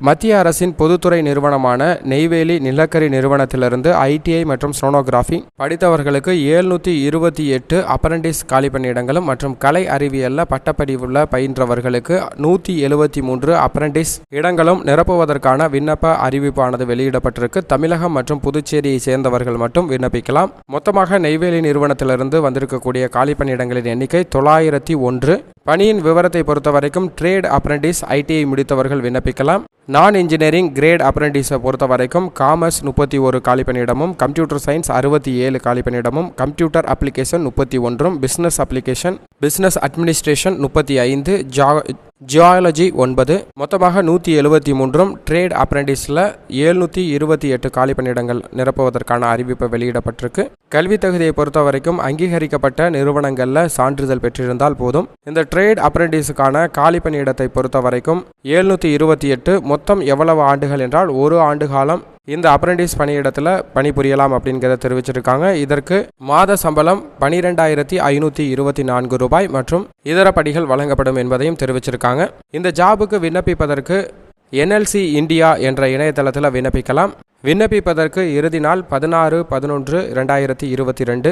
மத்திய அரசின் பொதுத்துறை நிறுவனமான நெய்வேலி நிலக்கரி நிறுவனத்திலிருந்து ஐடிஐ மற்றும் சோனோகிராஃபி படித்தவர்களுக்கு ஏழ்நூற்றி இருபத்தி எட்டு அப்ரண்டிஸ் காலி பணியிடங்களும் மற்றும் கலை அறிவியலில் பட்டப்படிவுள்ள பயின்றவர்களுக்கு நூற்றி எழுபத்தி மூன்று அப்ரண்டிஸ் இடங்களும் நிரப்புவதற்கான விண்ணப்ப அறிவிப்பானது வெளியிடப்பட்டிருக்கு. தமிழகம் மற்றும் புதுச்சேரியை சேர்ந்தவர்கள் மட்டும் விண்ணப்பிக்கலாம். மொத்தமாக நெய்வேலி நிறுவனத்திலிருந்து வந்திருக்கக்கூடிய காலி பணியிடங்களின் எண்ணிக்கை தொள்ளாயிரத்தி ஒன்று. பணியின் விவரத்தை பொறுத்த வரைக்கும் ட்ரேட் அப்ரண்டிஸ் ஐடிஐ முடித்தவர்கள் விண்ணப்பிக்கலாம். நான் இன்ஜினியரிங் கிரேட் அப்ரண்டிஸை பொறுத்த வரைக்கும் காமர்ஸ் முப்பத்தி ஒரு காலிப்பணியிடமும் கம்ப்யூட்டர் சயின்ஸ் அறுபத்தி ஏழு காலிப்பணியிடமும் கம்ப்யூட்டர் அப்ளிகேஷன் முப்பத்தி ஒன்றும் பிஸ்னஸ் அப்ளிகேஷன் பிஸ்னஸ் அட்மினிஸ்ட்ரேஷன் முப்பத்தி ஐந்து ஜா ஜியாலஜி ஒன்பது மொத்தமாக நூற்றி எழுபத்தி மூன்றும் ட்ரேட் அப்ரண்டிஸில் ஏழ்நூற்றி இருபத்தி எட்டு காலி பணியிடங்கள் நிரப்புவதற்கான அறிவிப்பு வெளியிடப்பட்டிருக்கு. கல்வி தகுதியை பொறுத்த வரைக்கும் அங்கீகரிக்கப்பட்ட நிறுவனங்களில் சான்றிதழ் பெற்றிருந்தால் போதும். இந்த ட்ரேட் அப்ரண்டிஸுக்கான காலி பணியிடத்தை பொறுத்த வரைக்கும் ஏழ்நூற்றி இருபத்தி எட்டு மொத்தம் எவ்வளவு ஆண்டுகள் என்றால் ஒரு ஆண்டு காலம் இந்த அப்ரண்டிஸ் பணியிடத்தில் பணிபுரியலாம் அப்படிங்கிறத தெரிவிச்சிருக்காங்க. இதற்கு மாத சம்பளம் பனிரெண்டாயிரத்தி ஐநூற்றி இருபத்தி நான்கு ரூபாய் மற்றும் இதர படிகள் வழங்கப்படும் என்பதையும் தெரிவிச்சிருக்காங்க. இந்த ஜாபுக்கு விண்ணப்பிப்பதற்கு என்எல்சி இந்தியா என்ற இணையதளத்தில் விண்ணப்பிக்கலாம். விண்ணப்பிப்பதற்கு இறுதி நாள் பதினாறு பதினொன்று ரெண்டாயிரத்தி இருபத்தி ரெண்டு.